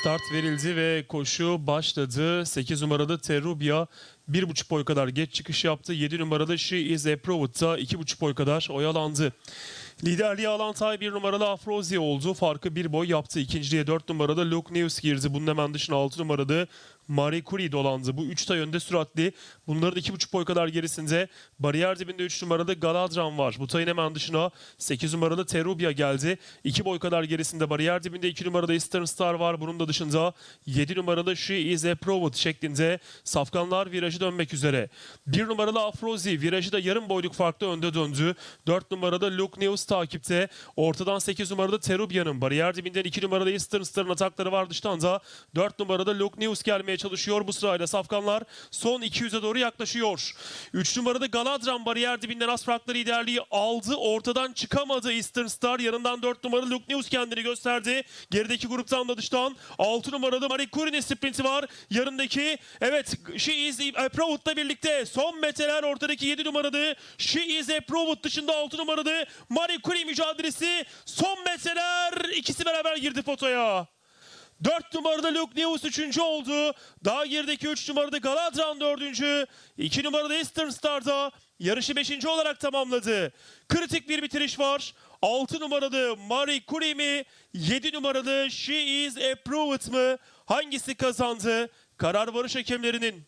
Start verildi ve koşu başladı. 8 numaralı Terrubia 1,5 boy kadar geç çıkış yaptı. 7 numaralı She Is Approved da 2,5 boy kadar oyalandı. Liderliği alan Tay 1 numaralı Afrozi oldu. Farkı 1 boy yaptı. İkinciliğe 4 numaralı Luke News girdi. Bunun hemen dışına 6 numaralı Marie Curie dolandı. Bu 3 tay önde süratli. Bunların 2,5 boy kadar gerisinde bariyer dibinde 3 numaralı Galadran var. Bu tayın hemen dışına 8 numaralı Terubia geldi. 2 boy kadar gerisinde bariyer dibinde 2 numaralı Eastern Star var. Bunun da dışında 7 numaralı She Is Approved şeklinde safkanlar virajı dönmek üzere. 1 numaralı Afrozi virajı da yarım boyluk farklı önde döndü. 4 numaralı Luke News takipte. Ortadan 8 numaralı Terubia'nın bariyer dibinden 2 numaralı Eastern Star'ın atakları var dıştan da 4 numaralı Luke News gelmeye çalışıyor. Bu sırayla safkanlar son 200'e doğru yaklaşıyor. 3 numaralı Galadran bariyer dibinden az farklı liderliği aldı. Ortadan çıkamadı Eastern Star. Yanından 4 numaralı Luke News kendini gösterdi. Gerideki gruptan da dıştan 6 numaralı Marie Curie'nin sprinti var. Yanındaki evet She Is Approved'la birlikte son metreler ortadaki 7 numaralı She Is Approved dışında 6 numaralı Marie Curie mücadelesi son metreler ikisi beraber girdi fotoya. 4 numarada Luke News 3. oldu. Daha gerideki 3 numarada Galadran 4. 2 numarada Eastern Star'da yarışı 5. olarak tamamladı. Kritik bir bitiriş var. 6 numaralı Marie Curie mi? 7 numaralı She Is Approved mı? Hangisi kazandı? Karar varış hakemlerinin.